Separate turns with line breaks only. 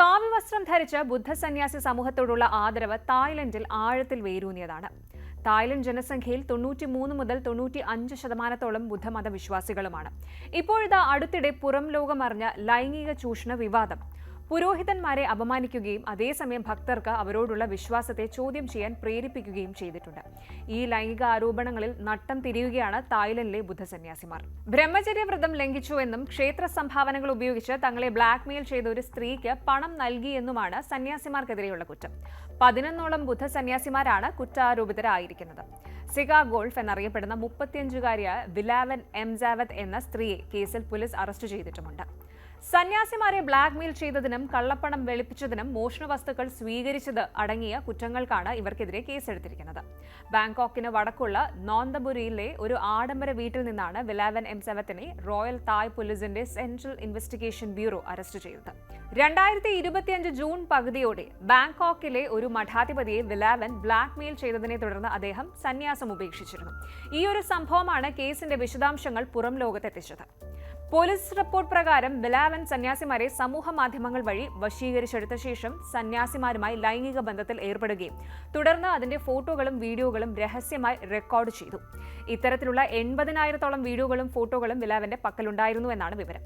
കാവ്യവസ്ത്രം ധരിച്ച ബുദ്ധസന്യാസി സമൂഹത്തോടുള്ള ആദരവ് തായ്ലൻഡിൽ ആഴത്തിൽ വേരൂന്നിയതാണ്. തായ്ലൻഡ് ജനസംഖ്യയിൽ തൊണ്ണൂറ്റി മൂന്ന് മുതൽ തൊണ്ണൂറ്റി അഞ്ച് ശതമാനത്തോളം ബുദ്ധമത വിശ്വാസികളുമാണ് ഇപ്പോഴിതാ അടുത്തിടെ പുറം ലോകമറിഞ്ഞ ലൈംഗിക ചൂഷണ വിവാദം. പുരോഹിതന്മാരെ അപമാനിക്കുകയും അതേസമയം ഭക്തർക്ക് അവരോടുള്ള വിശ്വാസത്തെ ചോദ്യം ചെയ്യാൻ പ്രേരിപ്പിക്കുകയും ചെയ്തിട്ടുണ്ട്. ഈ ലൈംഗിക ആരോപണങ്ങളിൽ നട്ടം തിരിയുകയാണ് തായ്ലൻഡിലെ ബുദ്ധസന്യാസിമാർ. ബ്രഹ്മചര്യ വ്രതം ലംഘിച്ചുവെന്നും ക്ഷേത്ര സംഭാവനകൾ ഉപയോഗിച്ച് തങ്ങളെ ബ്ലാക്ക്മെയിൽ ചെയ്ത ഒരു സ്ത്രീക്ക് പണം നൽകിയെന്നുമാണ് സന്യാസിമാർക്കെതിരെയുള്ള കുറ്റം. പതിനൊന്നോളം ബുദ്ധസന്യാസിമാരാണ് കുറ്റാരോപിതരായിരിക്കുന്നത്. സിഗ ഗോൾഫ് എന്നറിയപ്പെടുന്ന മുപ്പത്തിയഞ്ചുകാരിയായ വിലാവൻ എംസാവത്ത് എന്ന സ്ത്രീയെ കേസിൽ പോലീസ് അറസ്റ്റ് ചെയ്തിട്ടുമുണ്ട്. സന്യാസിമാരെ ബ്ലാക്ക്മെയിൽ ചെയ്തതിനും കള്ളപ്പണം വെളുപ്പിച്ചതിനും മോഷണ വസ്തുക്കൾ സ്വീകരിച്ചത് അടങ്ങിയ കുറ്റങ്ങൾക്കാണ് ഇവർക്കെതിരെ കേസെടുത്തിരിക്കുന്നത്. ബാങ്കോക്കിന് വടക്കുള്ള നോന്തബുരിയിലെ ഒരു ആഡംബര വീട്ടിൽ നിന്നാണ് വിലാവൻ എം സെവത്തിനെ റോയൽ തായ് പോലീസിന്റെ സെൻട്രൽ ഇൻവെസ്റ്റിഗേഷൻ ബ്യൂറോ അറസ്റ്റ് ചെയ്തത്. രണ്ടായിരത്തി ഇരുപത്തിയഞ്ച് ജൂൺ പകുതിയോടെ ബാങ്കോക്കിലെ ഒരു മഠാധിപതിയെ വിലാവൻ ബ്ലാക്ക്മെയിൽ ചെയ്തതിനെ തുടർന്ന് അദ്ദേഹം സന്യാസം ഉപേക്ഷിച്ചിരുന്നു. ഈ ഒരു സംഭവമാണ് കേസിന്റെ വിശദാംശങ്ങൾ പുറം ലോകത്തെത്തിച്ചത്. പോലീസ് റിപ്പോർട്ട് പ്രകാരം ബിലാവൻ സന്യാസിമാരെ സമൂഹ മാധ്യമങ്ങൾ വഴി വശീകരിച്ചെടുത്ത ശേഷം സന്യാസിമാരുമായി ലൈംഗിക ബന്ധത്തിൽ ഏർപ്പെടുകയും തുടർന്ന് അതിന്റെ ഫോട്ടോകളും വീഡിയോകളും രഹസ്യമായി റെക്കോർഡ് ചെയ്തു. ഇത്തരത്തിലുള്ള എൺപതിനായിരത്തോളം വീഡിയോകളും ഫോട്ടോകളും ബിലാവന്റെ പക്കലുണ്ടായിരുന്നു എന്നാണ് വിവരം.